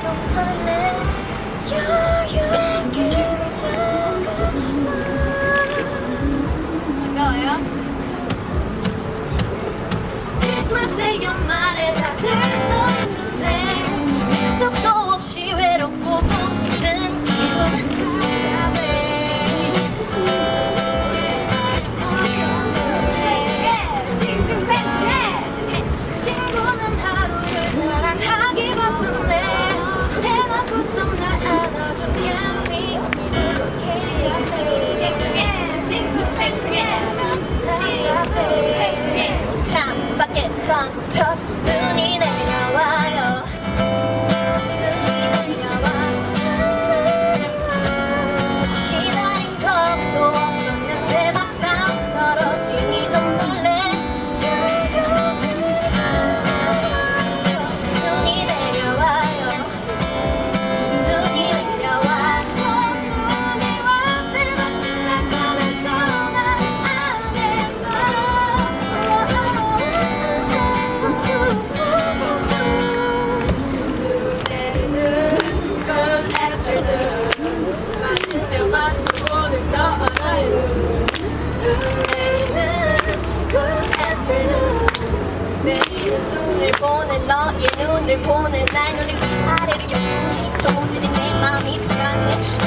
좀 설레 하루를 자랑하게 산뜻 눈이 보낸 너의 눈을 보는 날 눈이 위아래로 옆구리 또 찢은 내 마음이 불안해.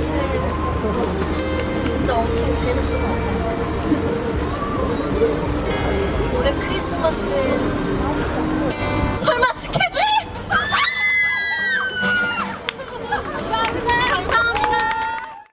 사실 진짜 엄청 재밌을 것 같아요. 올해 크리스마스엔